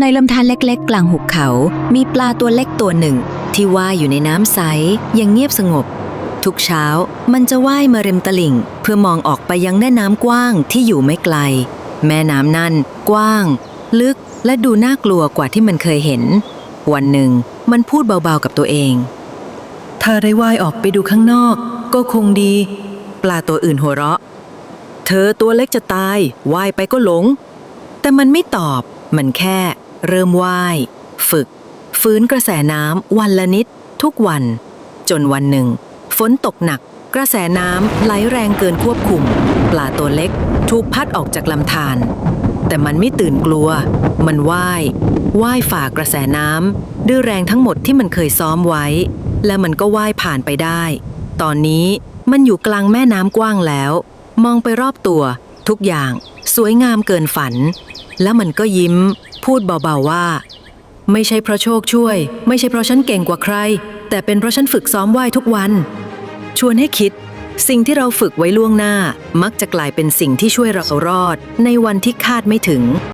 ในลำธารเล็กๆ กลางหุบเขา มีปลาตัวเล็กตัวหนึ่ง ที่ว่ายอยู่ในน้ำใสย่างเงียบสงบ ทุกเช้ามันจะว่ายมาริมตลิ่ง เพื่อมองออกไปยังแม่น้ำกว้างที่อยู่ไม่ไกล แม่น้ำนั่นกว้าง ลึกและดูน่ากลัวกว่าที่มันเคยเห็น วันหนึ่งมันพูดเบาๆกับตัวเอง ถ้าได้ว่ายออกไปดูข้างนอก ก็คงดี ปลาตัวอื่นหัวเราะ เธอตัวเล็กจะตายว่ายไปก็หลง แต่มันไม่ตอบมันแค่ เริ่มว่าย ฝึก ฟื้นกระแสน้ำวันละนิด ทุกวัน จนวันหนึ่ง ฝนตกหนัก กระแสน้ำไหลแรงเกินควบคุม ปลาตัวเล็กถูกพัดออกจากลำธารแต่มันไม่ตื่นกลัว มันว่าย ว่ายฝ่ากระแสน้ำด้วยแรงทั้งหมดที่มันเคยซ้อมไว้ และมันก็ว่ายผ่านไปได้ ตอนนี้มันอยู่กลางแม่น้ำกว้างแล้ว มองไปรอบตัว ทุกอย่าง สวยงามเกินฝัน แล้วมันก็ยิ้ม พูดเบาๆว่า ไม่ใช่เพราะโชคช่วย ไม่ใช่เพราะฉันเก่งกว่าใคร แต่เป็นเพราะฉันฝึกซ้อมว่ายทุกวัน ชวนให้คิด สิ่งที่เราฝึกไว้ล่วงหน้า มักจะกลายเป็นสิ่งที่ช่วยเรารอด ในวันที่คาดไม่ถึง